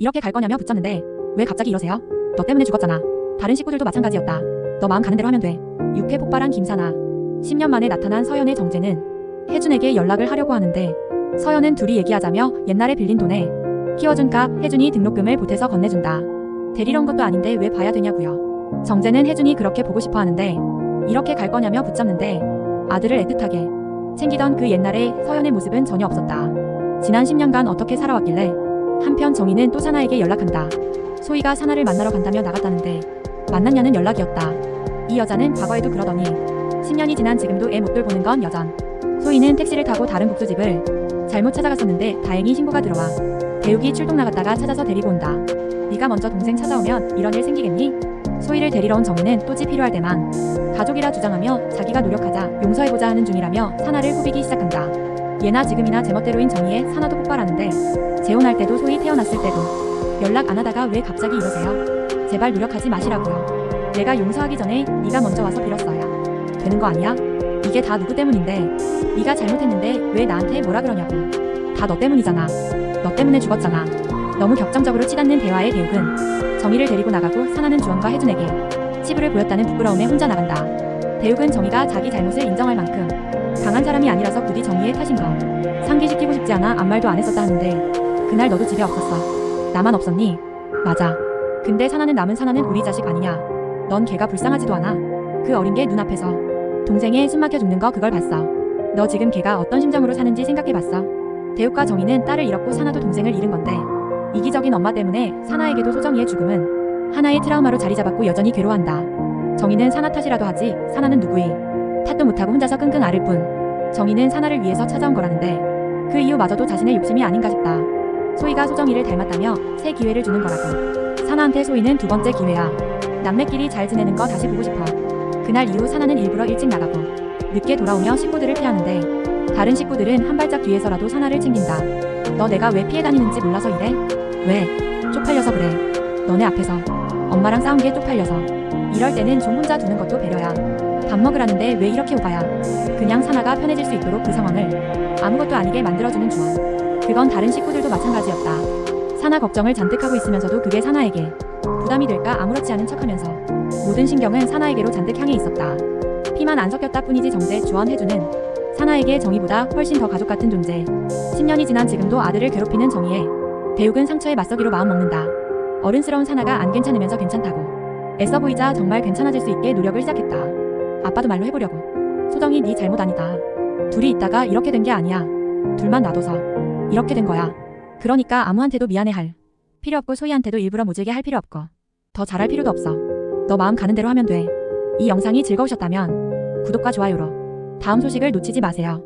이렇게 갈 거냐며 붙잡는데 왜 갑자기 이러세요? 너 때문에 죽었잖아. 다른 식구들도 마찬가지였다. 너 마음 가는 대로 하면 돼. 육회 폭발한 김사나. 10년 만에 나타난 서연의 정재는 혜준에게 연락을 하려고 하는데 서연은 둘이 얘기하자며 옛날에 빌린 돈에 키워준 값 혜준이 등록금을 보태서 건네준다. 데리러 온 것도 아닌데 왜 봐야 되냐고요. 정재는 혜준이 그렇게 보고 싶어 하는데 이렇게 갈 거냐며 붙잡는데 아들을 애틋하게 챙기던 그 옛날의 서연의 모습은 전혀 없었다. 지난 10년간 어떻게 살아왔길래 한편 정희는 또 사나에게 연락한다. 소희가 사나를 만나러 간다며 나갔다는데 만났냐는 연락이었다. 이 여자는 과거에도 그러더니 10년이 지난 지금도 애 못 돌보는 건 여전. 소희는 택시를 타고 다른 국수집을 잘못 찾아갔었는데 다행히 신고가 들어와 대욱이 출동 나갔다가 찾아서 데리고 온다. 네가 먼저 동생 찾아오면 이런 일 생기겠니? 소희를 데리러 온 정희는 또지 필요할 때만 가족이라 주장하며 자기가 노력하자 용서해보자 하는 중이라며 사나를 후비기 시작한다. 예나 지금이나 제멋대로인 정희에 사나도 폭발하는데 재혼할 때도 소희 태어났을 때도 연락 안 하다가 왜 갑자기 이러세요? 제발 노력하지 마시라고요. 내가 용서하기 전에 네가 먼저 와서 빌었어야 되는 거 아니야? 이게 다 누구 때문인데 네가 잘못했는데 왜 나한테 뭐라 그러냐고. 다 너 때문이잖아. 너 때문에 죽었잖아. 너무 격정적으로 치닫는 대화의 대욱은 정희를 데리고 나가고 사나는 주원과 혜준에게 치부를 보였다는 부끄러움에 혼자 나간다. 대욱은 정희가 자기 잘못을 인정할 만큼 강한 사람이 아니라서 부디 정희의 탓인 거. 상기시키고 싶지 않아 아무 말도 안 했었다 하는데 그날 너도 집에 없었어. 나만 없었니? 맞아. 근데 사나는 남은 사나는 우리 자식 아니냐. 넌 걔가 불쌍하지도 않아. 그 어린 게 눈앞에서 동생의 숨 막혀 죽는 거 그걸 봤어. 너 지금 걔가 어떤 심정으로 사는지 생각해봤어. 대욱과 정희는 딸을 잃었고 사나도 동생을 잃은 건데 이기적인 엄마 때문에 사나에게도 소정이의 죽음은 하나의 트라우마로 자리 잡았고 여전히 괴로워한다. 정희는 사나 탓이라도 하지 사나는 누구이 탓도 못하고 혼자서 끙끙 앓을 뿐. 정희는 사나를 위해서 찾아온 거라는데 그 이유마저도 자신의 욕심이 아닌가 싶다. 소희가 소정이를 닮았다며 새 기회를 주는 거라고. 사나한테 소희는 두 번째 기회야. 남매끼리 잘 지내는 거 다시 보고 싶어. 그날 이후 사나는 일부러 일찍 나가고 늦게 돌아오며 식구들을 피하는데 다른 식구들은 한 발짝 뒤에서라도 사나를 챙긴다. 너 내가 왜 피해 다니는지 몰라서 이래? 왜? 쪽팔려서 그래. 너네 앞에서 엄마랑 싸운 게 쪽팔려서. 이럴 때는 좀 혼자 두는 것도 배려야. 밥 먹으라는데 왜 이렇게 오가야? 그냥 사나가 편해질 수 있도록 그 상황을 아무것도 아니게 만들어주는 주원. 그건 다른 식구들도 마찬가지였다. 사나 걱정을 잔뜩 하고 있으면서도 그게 사나에게 부담이 될까 아무렇지 않은 척하면서 모든 신경은 사나에게로 잔뜩 향해 있었다. 피만 안 섞였다 뿐이지 정재 주원 해주는 사나에게 정의보다 훨씬 더 가족 같은 존재. 10년이 지난 지금도 아들을 괴롭히는 정의에 대욱은 상처에 맞서기로 마음먹는다. 어른스러운 사나가 안 괜찮으면서 괜찮다고. 애써 보이자 정말 괜찮아질 수 있게 노력을 시작했다. 아빠도 말로 해보려고. 소정이 네 잘못 아니다. 둘이 있다가 이렇게 된 게 아니야. 둘만 놔둬서 이렇게 된 거야. 그러니까 아무한테도 미안해 할 필요 없고 소희한테도 일부러 모질게 할 필요 없고 더 잘할 필요도 없어. 너 마음 가는 대로 하면 돼. 이 영상이 즐거우셨다면 구독과 좋아요로 다음 소식을 놓치지 마세요.